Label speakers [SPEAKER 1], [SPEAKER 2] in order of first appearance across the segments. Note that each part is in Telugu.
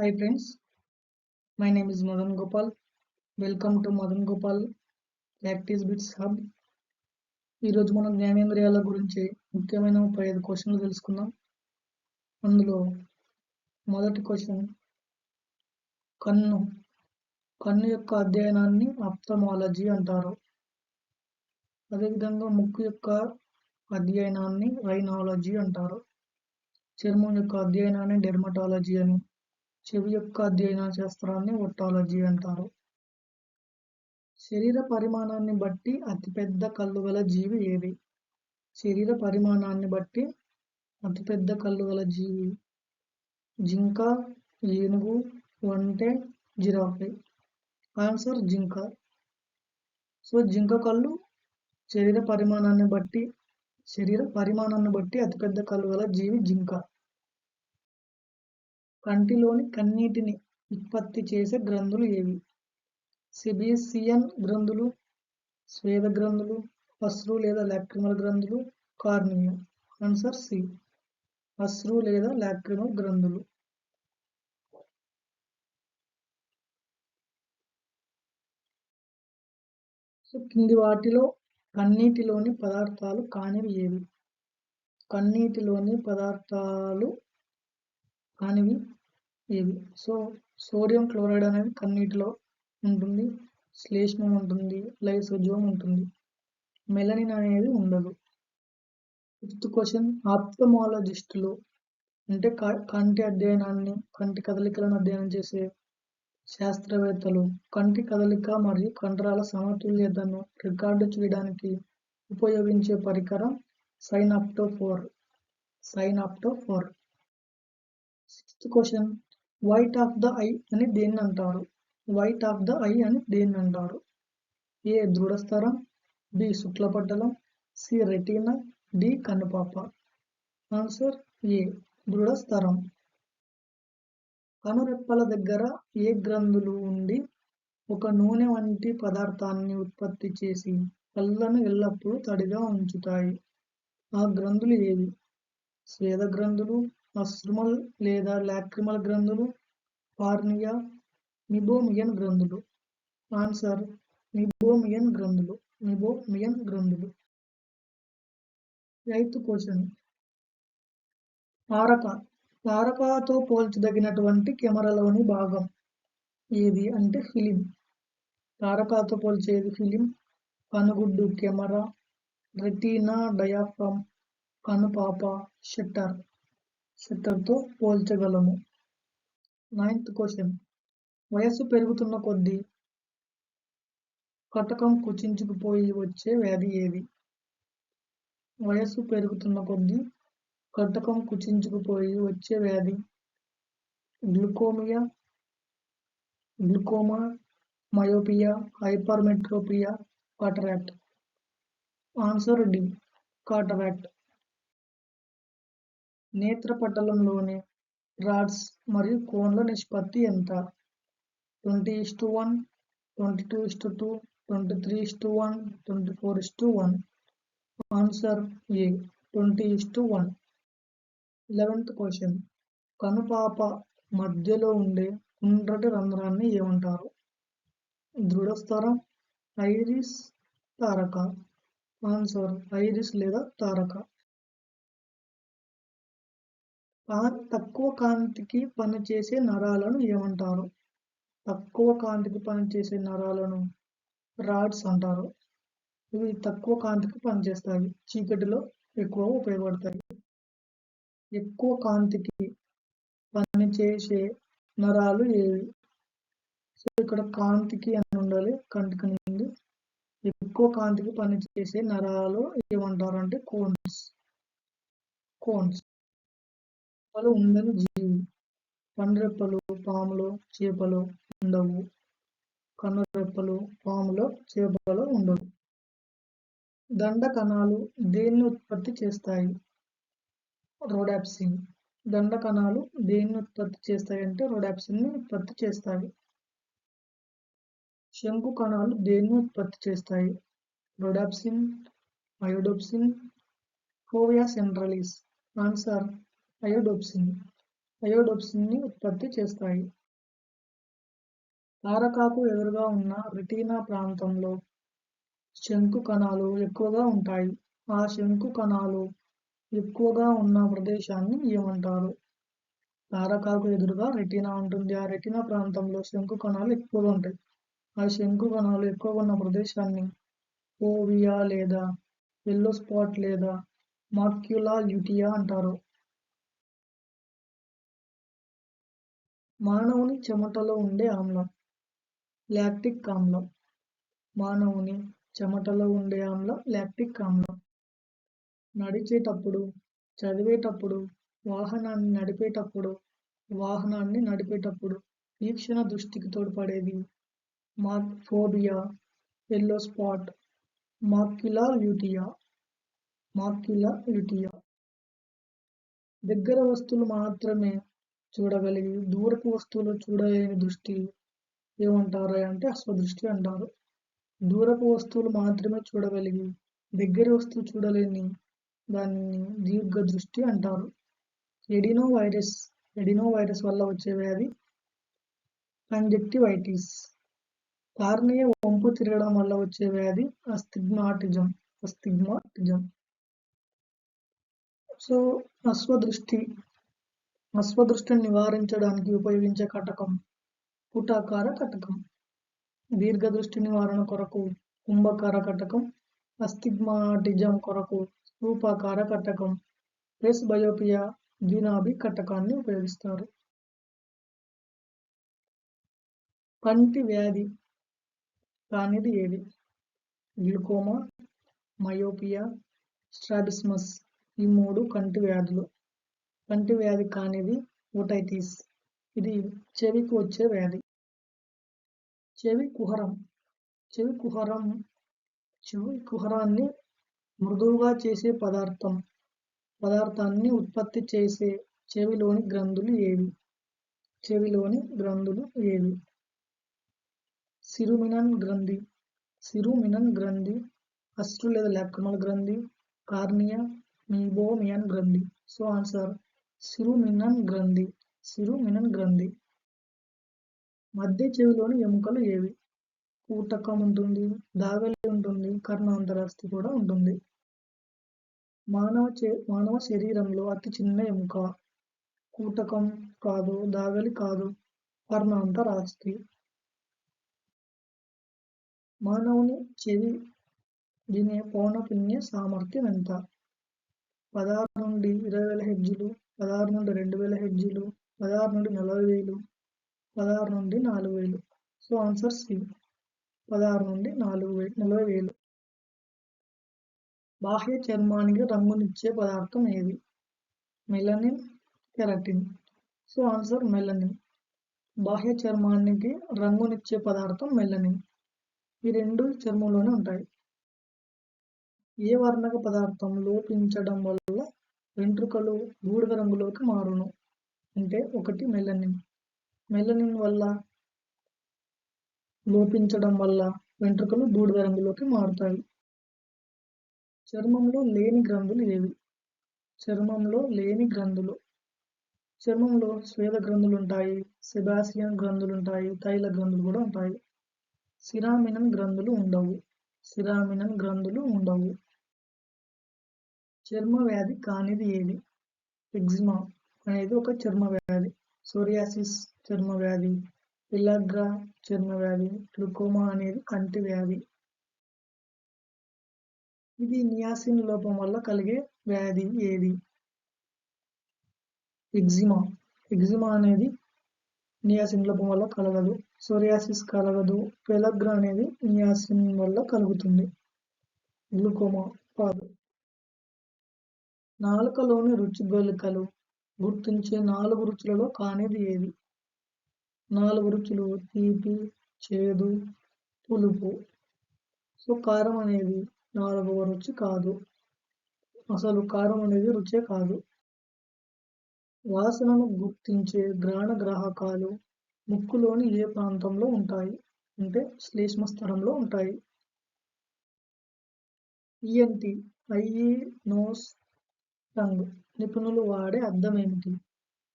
[SPEAKER 1] Hi friends, my name is Madan Gopal. Welcome to Madan Gopal practice bits hub ఈరోజు మనం జ్ఞానేంద్రియాల గురించి ముఖ్యమైన ముప్పై ఐదు క్వశ్చన్లు తెలుసుకుందాం. అందులో మొదటి క్వశ్చన్ కన్ను కన్ను యొక్క అధ్యయనాన్ని అప్తమాలజీ అంటారు. అదేవిధంగా ముక్కు యొక్క అధ్యయనాన్ని రైనాలజీ అంటారు. చర్మం యొక్క అధ్యయనాన్ని డెర్మటాలజీ అని. చెవి యొక్క అధ్యయన శాస్త్రాన్ని ఒటాలజీ అంటారు. శరీర పరిమాణాన్ని బట్టి అతిపెద్ద కళ్ళు గల జీవి ఏది శరీర పరిమాణాన్ని బట్టి అతిపెద్ద కళ్ళు గల జీవి జింక ఏనుగు వంటే జిరాఫీ. ఆన్సర్ జింక. సో జింక కళ్ళు శరీర పరిమాణాన్ని బట్టి శరీర పరిమాణాన్ని బట్టి అతిపెద్ద కళ్ళు గల జీవి జింక. కంటిలోని కన్నీటిని ఉత్పత్తి చేసే గ్రంథులు ఏవి? సిబిసియన్ గ్రంథులు స్వేద గ్రంథులు అశ్రు లేదా లాక్రిమల్ గ్రంథులు కార్నియో. ఆన్సర్ సి అశ్రు లేదా లాక్రిమల్ గ్రంథులు. సో కింది వాటిలో కన్నీటిలోని పదార్థాలు కానివి ఏవి? కన్నీటిలోని పదార్థాలు కానివి ఇది. సో సోడియం క్లోరైడ్ అనేది కన్నీటిలో ఉంటుంది శ్లేష్మం ఉంటుంది లైసోజోమ్ ఉంటుంది. మెలనిన్ అనేది ఉండదు. Fifth question. ఆప్థమాలజిస్టులు అంటే కంటి అధ్యయనాన్ని కంటి కదలికలను అధ్యయనం చేసే శాస్త్రవేత్తలు కంటి కదలిక మరియు కండరాల సమతుల్యతను రికార్డు చేయడానికి ఉపయోగించే పరికరం synoptophore. Synoptophore. Sixth question. White of the eye అని దేన్ని అంటారు వైట్ ఆఫ్ ద ఐ అని దేన్ని అంటారు ఏ దృఢస్థరం బి శుక్లపట్టలం సి రెటీనా? డి కనుపాప. ఆన్సర్ ఏ దృఢస్థరం కనురెప్పల దగ్గర ఏ గ్రంథులు ఉండి ఒక నూనె వంటి పదార్థాన్ని ఉత్పత్తి చేసి కళ్ళను ఎల్లప్పుడూ తడిగా ఉంచుతాయి? ఆ గ్రంథులు ఏవి? స్వేద గ్రంథులు అశ్రుమల్ లేదా లాక్రిమల్ గ్రంథులు పార్నియా నిబోమియన్ గ్రంథులు. ఆన్సర్ నిబోమియన్ గ్రంథులు నిబోమియన్ గ్రంథులు. Eighth question. తారక పారకతో పోల్చదగినటువంటి కెమెరాలోని భాగం ఏది అంటే ఫిలిం. తారకాతో పోల్చేది ఫిలిం కనుగుడ్డు కెమెరా రెటీనా డయాఫ్రమ్ కనుపాప షట్టర్. సెట్టర్తో పోల్చగలము నైన్త్ క్వశ్చన్ వయస్సు పెరుగుతున్న కొద్దీ కటకం కుచించుకుపోయి వచ్చే వ్యాధి ఏది? వయస్సు పెరుగుతున్న కొద్దీ కటకం కుచించుకుపోయి వచ్చే వ్యాధి glaucoma glaucoma myopia hypermetropia cataract answer D cataract నేత్రపటలంలోని rods మరియు కోన్ల నిష్పత్తి ఎంత? Twenty is to one twenty two is to two twenty three is to one twenty four is to one. Answer A twenty is to one. Eleventh question. కనుపాప మధ్యలో ఉండే కుండ్రటి రంధ్రాన్ని ఏమంటారు? దృఢస్థరం ఐరిస్ తారక. ఆన్సర్ ఐరిస్ లేదా తారక. తక్కువ కాంతికి పనిచేసే నరాలను ఏమంటారు? తక్కువ కాంతికి పనిచేసే నరాలను రాడ్స్ అంటారు. ఇవి తక్కువ కాంతికి పనిచేస్తాయి చీకటిలో ఎక్కువ ఉపయోగపడతాయి. ఎక్కువ కాంతికి పనిచేసే నరాలు ఏవి? సో ఇక్కడ కాంతికి అని ఉండాలి. కంటికి ముందు ఎక్కువ కాంతికి పనిచేసే నరాలు ఏమంటారు అంటే కోన్స్. కోన్స్. రెప్పలు ఉండని జీవి. పండ్రెప్పలు పాములో చేపలో ఉండవు. కనురెప్పలు పాములో చేపలో ఉండవు. దండ కణాలు దేన్ని ఉత్పత్తి చేస్తాయి? రోడాప్సిన్. దండ కణాలు దేన్ని ఉత్పత్తి చేస్తాయి అంటే రోడాప్సిన్ని ఉత్పత్తి చేస్తాయి. శంకు కణాలు దేన్ని ఉత్పత్తి చేస్తాయి? Rhodopsin అయోడోప్సిన్ ఫోవియా సెంట్రలిస్ answer. అయోడోప్సిన్ అయోడోప్సిన్ని ఉత్పత్తి చేస్తాయి. తారకాకు ఎదురుగా ఉన్న రెటీనా ప్రాంతంలో శంకు కణాలు ఎక్కువగా ఉంటాయి. ఆ శంకు కణాలు ఎక్కువగా ఉన్న ప్రదేశాన్ని ఏమంటారు తారకాకు ఎదురుగా రెటీనా ఉంటుంది. ఆ రెటీనా ప్రాంతంలో శంకు కణాలు ఎక్కువగా ఉంటాయి. ఆ శంకు కణాలు ఎక్కువగా ఉన్న ప్రదేశాన్ని ఓవియా లేదా ఎల్లో స్పాట్ లేదా మాక్యులా యూటియా అంటారు. మానవుని చెమటలో ఉండే ఆమ్లం లాక్టిక్ ఆమ్లం. మానవుని చెమటలో ఉండే ఆమ్లం లాక్టిక్ ఆమ్లం. నడిచేటప్పుడు చదివేటప్పుడు వాహనాన్ని నడిపేటప్పుడు వాహనాన్ని నడిపేటప్పుడు వీక్షణ దృష్టికి తోడ్పడేది మాక్ phobia yellow spot macula lutea macula lutea దగ్గర వస్తువులు మాత్రమే చూడగలిగి దూరపు వస్తువులు చూడలేని దృష్టి ఏమంటారు అంటే అస్వదృష్టి అంటారు. దూరపు వస్తువులు మాత్రమే చూడగలిగి దగ్గర వస్తువు చూడలేని దాన్ని దీర్ఘ దృష్టి అంటారు. ఎడినో వైరస్ ఎడినో వైరస్ వల్ల వచ్చే వ్యాధి కంజక్టివైటిస్. కార్నియ వంపు తిరగడం వల్ల వచ్చే వ్యాధి అస్తిగ్మాటిజం అస్థిగ్మాటిజం. సో అశ్వదృష్టి అశ్వదృష్టిని నివారించడానికి ఉపయోగించే కటకం పుటాకార కటకం. దీర్ఘదృష్టి నివారణ కొరకు కుంభకార కటకం అస్తిగ్మాటిజం కొరకు రూపాకార కటకం ప్లస్ బయోపియా ద్వినాభి కటకాన్ని ఉపయోగిస్తారు. కంటి వ్యాధి కానిది ఏది? గ్లుకోమా మయోపియా స్ట్రాబిస్మస్ ఈ మూడు కంటి వ్యాధులు. కంటి వ్యాధి కానిది ఓటైటిస్ ఇది చెవికి వచ్చే వ్యాధి. చెవి కుహరం. చెవి కుహరం చెవి కుహరాన్ని మృదువుగా చేసే పదార్థం. పదార్థాన్ని ఉత్పత్తి చేసే చెవిలోని గ్రంథులు ఏవి? చెవిలోని గ్రంథులు ఏవి? సిరుమినన్ గ్రంథి. సిరుమినన్ గ్రంథి అస్టు లేదా లెక్కమల గ్రంథి కార్నియా మీబోమియన్ గ్రంథి. So answer. సిరుమినన్ గ్రంథి సిరుమినన్ గ్రంథి. మధ్య చెవిలోని ఎముకలు ఏవి? కూటకం ఉంటుంది దాగలి ఉంటుంది కర్ణాంతరాస్తి కూడా ఉంటుంది. మానవ చే మానవ శరీరంలో అతి చిన్న ఎముక. కూటకం కాదు దాగలి కాదు కర్ణాంతరాస్తి మానవుని చెవి వినే పౌనపుణ్య సామర్థ్యం ఎంత? పదహారు నుండి ఇరవై వేల హెడ్జులు పదహారు నుండి రెండు వేల హెడ్జీలు పదహారు నుండి నలభై వేలు పదహారు నుండి నాలుగు వేలు. సో ఆన్సర్ సి పదహారు నుండి నాలుగు వేలు నలభై వేలు. బాహ్య చర్మానికి రంగునిచ్చే పదార్థం ఏది? Melanin keratin so answer melanin బాహ్య చర్మానికి రంగునిచ్చే పదార్థం మెలనిన్ ఈ రెండు చర్మంలోనే ఉంటాయి. ఏ వర్ణక పదార్థం లోపించడం వల్ల వెంట్రుకలు బూడిద రంగులోకి మారును. అంటే ఒకటి మెలనిన్ మెలనిన్ వల్ల లోపించడం వల్ల వెంట్రుకలు బూడిద రంగులోకి మారుతాయి. చర్మంలో లేని గ్రంథులు ఏవి? చర్మంలో లేని గ్రంథులు. చర్మంలో స్వేద గ్రంథులు ఉంటాయి సెబాసియన్ గ్రంథులు ఉంటాయి తైల గ్రంథులు కూడా ఉంటాయి. సిరామినన్ గ్రంథులు ఉండవు. సిరామినన్ గ్రంథులు ఉండవు. చర్మ వ్యాధి కానిది ఏది? ఎగ్జిమా అనేది ఒక చర్మ వ్యాధి. సోరియాసిస్ చర్మ వ్యాధి పిల్లగ్రా చర్మ వ్యాధి గ్లూకోమా అనేది కంటి వ్యాధి. ఇది నియాసిన్ లోపం వల్ల కలిగే వ్యాధి ఏది? ఎగ్జిమా ఎగ్జిమా అనేది నియాసిన్ లోపం వల్ల కలగదు. సోరియాసిస్ కలగదు. పెలగ్ర అనేది నియాసిన్ వల్ల కలుగుతుంది. గ్లూకోమా కాదు నాలుకలోని రుచిగొలికలు గుర్తించే నాలుగు రుచులలో కానిది ఏది? నాలుగు రుచులు తీపి చేదు పులుపు. సో కారం అనేది నాలుగవ రుచి కాదు. అసలు కారం అనేది రుచే కాదు. వాసనను గుర్తించే గ్రాణ గ్రాహకాలు ముక్కులోని ఏ ప్రాంతంలో ఉంటాయి? అంటే శ్లేష్మ స్థలంలో ఉంటాయి. ఈఎన్టి ఐఈ నోస్ రంగు నిపుణులు వాడే అర్థం ఏమిటి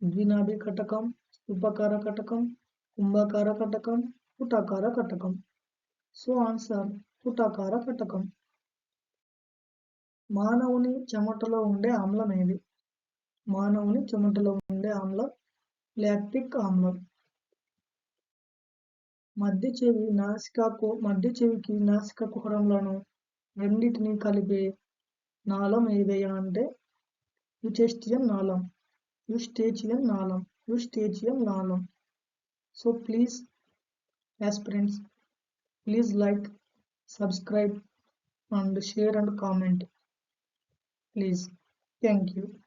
[SPEAKER 1] ద్వినాభి కటకం ఉపకార కటకం కుంభకార కటకం పుటాకార కటకం. సో ఆన్సర్ పుటాకార కటకం. మానవుని చెమటలో ఉండే ఆమ్లం ఏది? మానవుని చెమటలో ఉండే ఆమ్లం లాక్టిక్ ఆమ్లం. మధ్య చెవి నాసికాకు మధ్య చెవికి నాసిక కుహరంలోను రెండింటిని కలిపే నాళం ఏదయ్యా అంటే Eustachium lanum. Eustachium lanum. Eustachium lanum. So please, aspirants, please like, subscribe and share and comment. Please. Thank you.